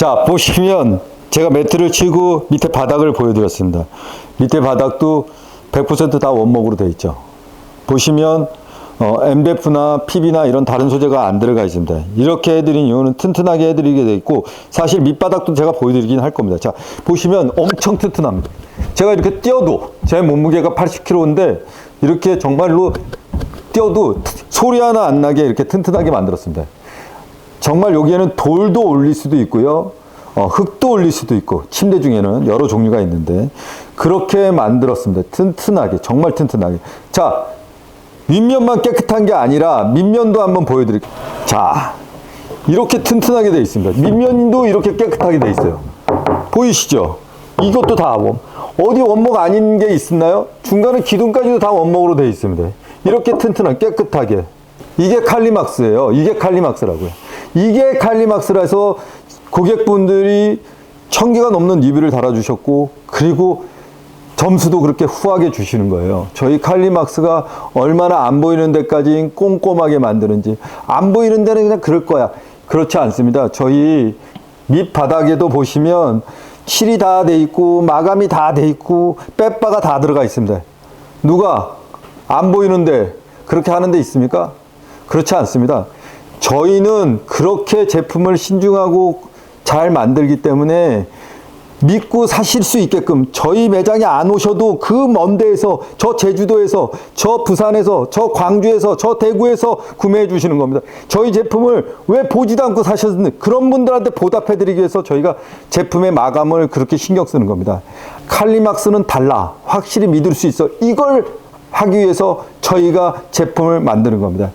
자, 보시면 제가 매트를 치고 밑에 바닥을 보여드렸습니다. 밑에 바닥도 100%다 원목으로 되어 있죠. 보시면 어, MDF나 PB나 이런 다른 소재가 안 들어가 있습니다. 이렇게 해드린 이유는 튼튼하게 해드리게 돼 있고 사실 밑바닥도 제가 보여드리긴 할 겁니다. 자, 보시면 엄청 튼튼합니다. 제가 이렇게 뛰어도 제 몸무게가 80kg인데 이렇게 정말로 뛰어도 소리 하나 안 나게 이렇게 튼튼하게 만들었습니다. 정말 여기에는 돌도 올릴 수도 있고요. 어, 흙도 올릴 수도 있고 침대 중에는 여러 종류가 있는데 그렇게 만들었습니다. 튼튼하게 정말 튼튼하게. 자 윗면만 깨끗한 게 아니라 밑면도 한번 보여드릴게요. 자 이렇게 튼튼하게 되어 있습니다. 밑면도 이렇게 깨끗하게 되어 있어요. 보이시죠? 이것도 다 원. 어디 원목 아닌 게 있나요? 중간에 기둥까지도 다 원목으로 되어 있습니다. 이렇게 튼튼하게 깨끗하게. 이게 칼리막스예요. 이게 칼리막스라고요. 이게 칼리막스라서 고객분들이 천 개가 넘는 리뷰를 달아주셨고 그리고 점수도 그렇게 후하게 주시는 거예요. 저희 칼리막스가 얼마나 안 보이는 데까지 꼼꼼하게 만드는지 안 보이는 데는 그냥 그럴 거야. 그렇지 않습니다. 저희 밑바닥에도 보시면 칠이 다 돼 있고 마감이 다 돼 있고 빼바가 다 들어가 있습니다. 누가 안 보이는데 그렇게 하는 데 있습니까? 그렇지 않습니다. 저희는 그렇게 제품을 신중하고 잘 만들기 때문에 믿고 사실 수 있게끔 저희 매장에 안 오셔도 그 먼 데에서 저 제주도에서 저 부산에서 저 광주에서 저 대구에서 구매해 주시는 겁니다. 저희 제품을 왜 보지도 않고 사셨는지 그런 분들한테 보답해 드리기 위해서 저희가 제품의 마감을 그렇게 신경 쓰는 겁니다. 칼리막스는 달라. 확실히 믿을 수 있어. 이걸 하기 위해서 저희가 제품을 만드는 겁니다.